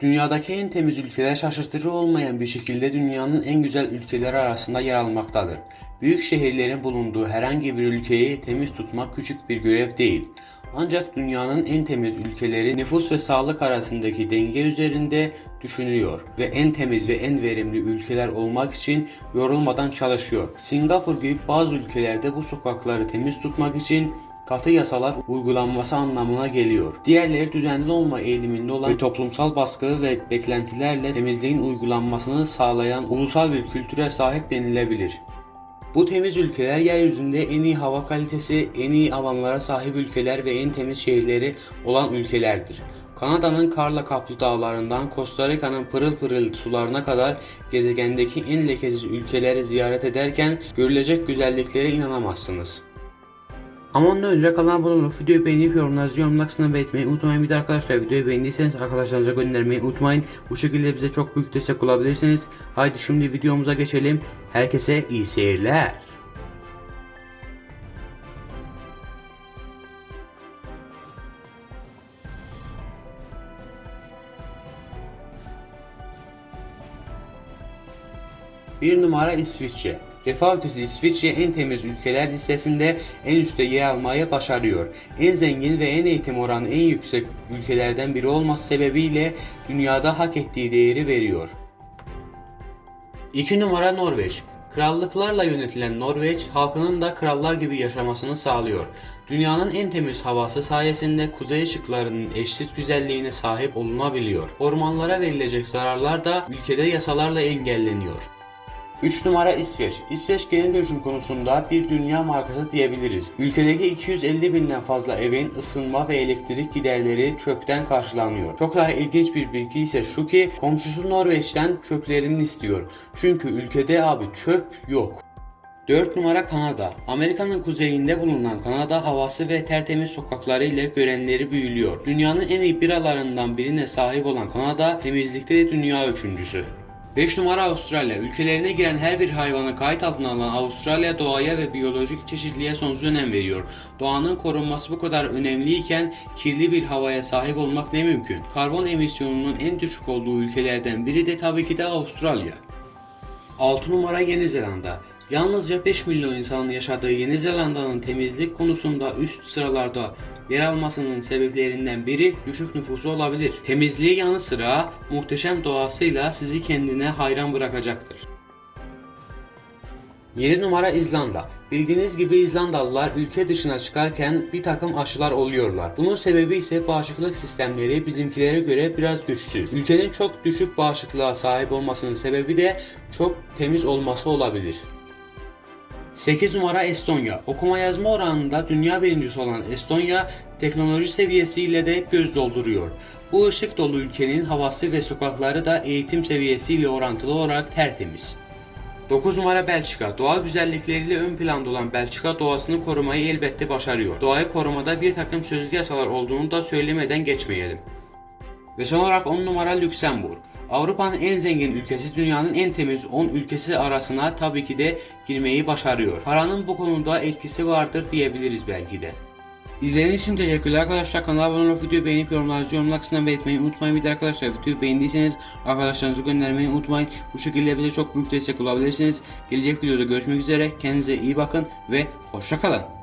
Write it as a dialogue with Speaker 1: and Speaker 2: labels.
Speaker 1: Dünyadaki en temiz ülkeler şaşırtıcı olmayan bir şekilde dünyanın en güzel ülkeleri arasında yer almaktadır. Büyük şehirlerin bulunduğu herhangi bir ülkeyi temiz tutmak küçük bir görev değil. Ancak dünyanın en temiz ülkeleri nüfus ve sağlık arasındaki denge üzerinde düşünüyor ve en temiz ve en verimli ülkeler olmak için yorulmadan çalışıyor. Singapur gibi bazı ülkelerde bu sokakları temiz tutmak için katı yasalar uygulanması anlamına geliyor. Diğerleri düzenli olma eğiliminde olan ve toplumsal baskı ve beklentilerle temizliğin uygulanmasını sağlayan ulusal bir kültüre sahip denilebilir. Bu temiz ülkeler yeryüzünde en iyi hava kalitesi, en iyi alanlara sahip ülkeler ve en temiz şehirleri olan ülkelerdir. Kanada'nın karla kaplı dağlarından Costa Rica'nın pırıl pırıl sularına kadar gezegendeki en lekesiz ülkeleri ziyaret ederken görülecek güzelliklere inanamazsınız. Ama ondan önce kanala abone olup videoyu beğenip yorumlarınızı yorumlar kısmına belirtmeyi unutmayın. Bir de arkadaşlar videoyu beğendiyseniz arkadaşlarınıza göndermeyi unutmayın. Bu şekilde bize çok büyük destek olabilirsiniz. Haydi şimdi videomuza geçelim. Herkese iyi seyirler. Bir numara İsviçre. Refah ülkesi İsviçre en temiz ülkeler listesinde en üstte yer almayı başarıyor. En zengin ve en eğitim oranı en yüksek ülkelerden biri olması sebebiyle dünyada hak ettiği değeri veriyor. 2 numara Norveç. Krallıklarla yönetilen Norveç, halkının da krallar gibi yaşamasını sağlıyor. Dünyanın en temiz havası sayesinde kuzey ışıklarının eşsiz güzelliğine sahip olunabiliyor. Ormanlara verilecek zararlar da ülkede yasalarla engelleniyor. 3 numara İsveç. İsveç geri dönüşüm konusunda bir dünya markası diyebiliriz. Ülkedeki 250 binden fazla evin ısınma ve elektrik giderleri çöpten karşılanıyor. Çok daha ilginç bir bilgi ise şu ki komşusu Norveç'ten çöplerini istiyor. Çünkü ülkede abi çöp yok. 4 numara Kanada. Amerika'nın kuzeyinde bulunan Kanada havası ve tertemiz sokakları ile görenleri büyülüyor. Dünyanın en iyi biralarından birine sahip olan Kanada temizlikte de dünya üçüncüsü. 5 numara Avustralya. Ülkelerine giren her bir hayvanı kayıt altına alan Avustralya doğaya ve biyolojik çeşitliliğe sonsuz önem veriyor. Doğanın korunması bu kadar önemliyken kirli bir havaya sahip olmak ne mümkün? Karbon emisyonunun en düşük olduğu ülkelerden biri de tabii ki de Avustralya. 6 numara Yeni Zelanda. Yalnızca 5 milyon insanın yaşadığı Yeni Zelanda'nın temizlik konusunda üst sıralarda yer almasının sebeplerinden biri düşük nüfusu olabilir. Temizliği yanı sıra muhteşem doğasıyla sizi kendine hayran bırakacaktır. 7 numara İzlanda. Bildiğiniz gibi İzlandalılar ülke dışına çıkarken bir takım aşılar oluyorlar. Bunun sebebi ise bağışıklık sistemleri bizimkilere göre biraz güçsüz. Ülkenin çok düşük bağışıklığa sahip olmasının sebebi de çok temiz olması olabilir. 8 numara Estonya. Okuma yazma oranında dünya birincisi olan Estonya teknoloji seviyesiyle de göz dolduruyor. Bu ışık dolu ülkenin havası ve sokakları da eğitim seviyesiyle orantılı olarak tertemiz. 9 numara Belçika. Doğal güzellikleriyle ön planda olan Belçika doğasını korumayı elbette başarıyor. Doğayı korumada bir takım sözlü yasalar olduğunu da söylemeden geçmeyelim. Ve son olarak 10 numara Lüksemburg. Avrupa'nın en zengin ülkesi dünyanın en temiz 10 ülkesi arasına tabii ki de girmeyi başarıyor. Paranın bu konuda etkisi vardır diyebiliriz belki de. İzlediğiniz için teşekkürler arkadaşlar. Kanala abone olup videoyu beğenip yorumlarınızı yorumlar kısmına belirtmeyi unutmayın. Bir de arkadaşlar videoyu beğendiyseniz arkadaşlarınızı göndermeyi unutmayın. Bu şekilde bize çok büyük destek olabilirsiniz. Gelecek videoda görüşmek üzere. Kendinize iyi bakın ve hoşçakalın.